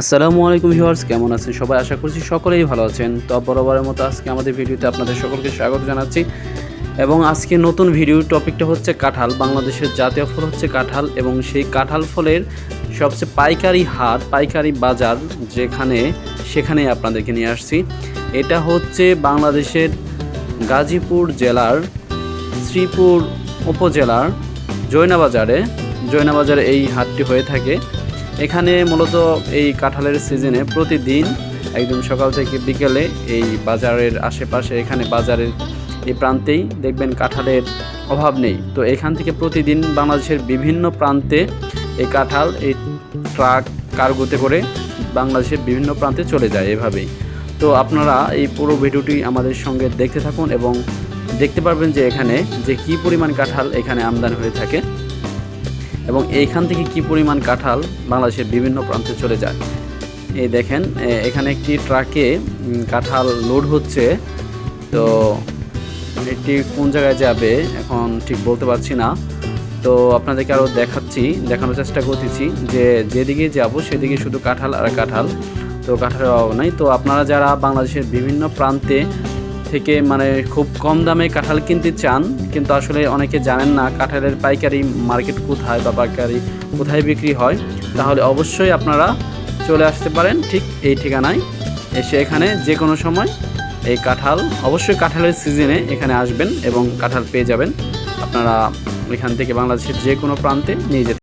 আসসালামু আলাইকুম ভিউয়ার্স, কেমন আছেন সবাই? আশা করছি সকলেই ভালো আছেন। তো বরাবরের মতো আজকে আমাদের ভিডিওতে আপনাদের সকলকে স্বাগত জানাচ্ছি। এবং আজকে নতুন ভিডিও টপিকটা হচ্ছে কাঁঠাল। বাংলাদেশের জাতীয় ফল হচ্ছে কাঁঠাল এবং সেই কাঁঠাল ফলের সবচেয়ে পাইকারি হাট পাইকারি বাজার যেখানে সেখানে আপনাদেরকে নিয়ে আসছি। এটা হচ্ছে বাংলাদেশের গাজীপুর জেলার শ্রীপুর উপজেলার জৈনাবাজারে জৈনাবাজারে এই হাটটি হয়ে থাকে। এখানে মূলত এই কাঁঠালের সিজনে প্রতিদিন একদম সকাল থেকে বিকেলে এই বাজারের আশেপাশে, এখানে বাজারের এই প্রান্তেই দেখবেন কাঁঠালের অভাব নেই। তো এখান থেকে প্রতিদিন বাংলাদেশের বিভিন্ন প্রান্তে এই কাঁঠাল, এই ট্রাক কার্গোতে করে বাংলাদেশের বিভিন্ন প্রান্তে চলে যায় এভাবেই। তো আপনারা এই পুরো ভিডিওটি আমাদের সঙ্গে দেখতে থাকুন এবং দেখতে পারবেন যে এখানে যে কি পরিমাণ কাঁঠাল এখানে আমদানি হয়ে থাকে। এবং এইখান থেকে কি পরিমাণ কাঁঠাল বাংলাদেশের বিভিন্ন প্রান্তে চলে যায়? এই দেখেন এখানে একটি ট্রাকে কাঁঠাল লোড হচ্ছে। তো, এটি কোন জায়গায় যাবে এখন ঠিক বলতে পারছি না। তো, আপনাদেরকে আরও দেখাচ্ছি, দেখানোর চেষ্টা করতেছি যে যেদিকে যাব সেদিকে শুধু কাঁঠাল আর কাঁঠাল। তো, কাঁঠালের অভাব নাই। তো, আপনারা যারা বাংলাদেশের বিভিন্ন প্রান্তে থেকে মানে খুব কম দামে কাঁঠাল কিনতে চান, কিন্তু আসলে অনেকে জানেন না কাঁঠালের পাইকারি মার্কেট কোথায় বা পাইকারি কোথায় বিক্রি হয়। তাহলে অবশ্যই আপনারা চলে আসতে পারেন ঠিক এই ঠিকানায়। এসে এখানে যে কোনো সময় এই কাঁঠাল, অবশ্যই কাঁঠালের সিজনে এখানে আসবেন এবং কাঁঠাল পেয়ে যাবেন। আপনারা এখান থেকে বাংলাদেশের যে কোনো প্রান্তে নিয়ে যেতে